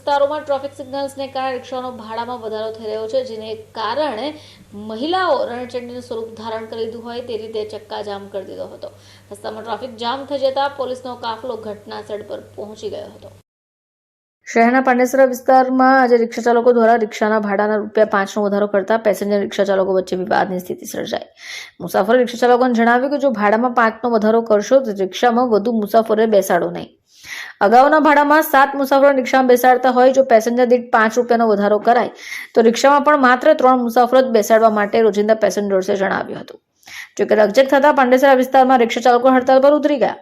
વિસ્તારોમાં ટ્રાફિક સિગ્નલ્સને કારણે રિક્ષાનો ભાડામાં વધારો થઈ રહ્યો છે, જેને કારણે મહિલાઓ રણચંડીનું સ્વરૂપ ધારણ કરી લીધું હોય તે રીતે ચક્કાજામ કરી દીધો હતો. રસ્તામાં ટ્રાફિક જામ થઈ જતા પોલીસનો કાફલો ઘટના સ્થળ પર પહોંચી ગયો હતો. શહેરના પાંડેસરા વિસ્તારમાં આજે રિક્ષા ચાલકો દ્વારા રિક્ષાના ભાડાના રૂપિયા પાંચનો વધારો કરતા પેસેન્જર રિક્ષા ચાલકો વચ્ચે વિવાદની સ્થિતિ સર્જાઈ. મુસાફરો રિક્ષા ચાલકોને જણાવ્યું કે જો ભાડામાં પાંચનો વધારો કરશો તો રિક્ષામાં વધુ મુસાફરોએ બેસાડો નહીં. અગાઉના ભાડામાં સાત મુસાફરો રિક્ષામાં બેસાડતા હોય, જો પેસેન્જર દીઠ પાંચ રૂપિયાનો વધારો કરાય, તો રિક્ષામાં પણ માત્ર ત્રણ મુસાફરો જ બેસાડવા માટે રોજિંદા પેસેન્જર્સે જણાવ્યું હતું. જોકે રકજક થતા પાંડેસરા વિસ્તારમાં રિક્ષા ચાલકો હડતાલ પર ઉતરી ગયા.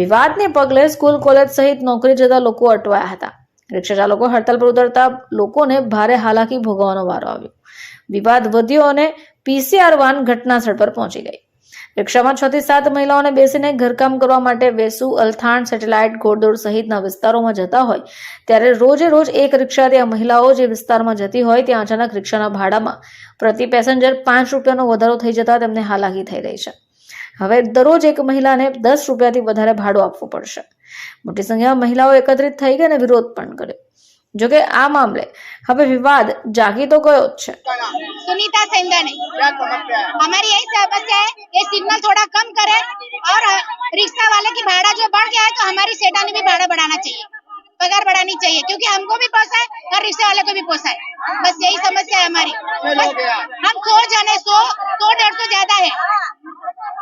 વિવાદને પગલે સ્કૂલ, કોલેજ સહિત નોકરી જતા લોકો અટવાયા હતા. રિક્ષા ચાલકો હડતાલ પર ઉતરતા લોકોને ભારે હાલાકી ભોગવવાનો વારો આવ્યો. વિવાદ વધ્યો અને પીસીઆર વાન ઘટના સ્થળ પર પહોંચી ગઈ. રિક્ષામાં છ થી સાત મહિલાઓને બેસીને ઘરકામ કરવા માટે વેસુ, અલથાણ, સેટેલાઇટ, ઘોડદોડ સહિતના વિસ્તારોમાં જતા હોય. ત્યારે રોજે રોજ એક રિક્ષાથી આ મહિલાઓ જે વિસ્તારમાં જતી હોય, ત્યાં અચાનક રિક્ષાના ભાડામાં પ્રતિ પેસેન્જર પાંચ રૂપિયાનો વધારો થઈ જતા તેમને હાલાકી થઈ રહી છે. હવે દરરોજ એક મહિલાને દસ રૂપિયાથી વધારે ભાડું આપવું પડશે. મોટી સંખ્યામાં મહિલાઓ એકત્રિત થઈ ગઈ અને વિરોધ પણ કર્યો. જોકે આ મામલે હવે વિવાદ જાગી તો ગયો જ છે सुनीता सेंदने क्या समस्या है हमारी यही समस्या है ये सिग्नल थोड़ा कम करे और अ, रिक्शा वाले की भाड़ा जो बढ़ गया है तो हमारी सेटा ने भी भाड़ा बढ़ाना चाहिए पगार बढ़ानी चाहिए क्योंकि हमको भी पोसाए और रिक्शा वाले को भी पोसाए बस यही समस्या है हमारी कितने बस लोग हैं आप? हम सौ जने सौ सौ डेढ़ सौ ज्यादा है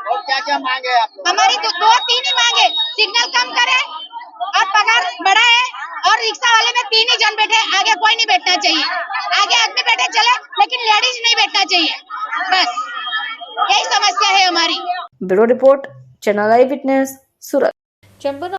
और क्या क्या मांगे आप लोग हमारी तो दो तीन ही मांगे सिग्नल कम करे तीन ही जन बैठे आगे कोई नहीं बैठना चाहिए। आगे आदमी बैठे चले लेकिन लेडीज़ नहीं बैठना चाहिए। बस यही समस्या है हमारी। Bureau report channel eyewitness Surat. Chambal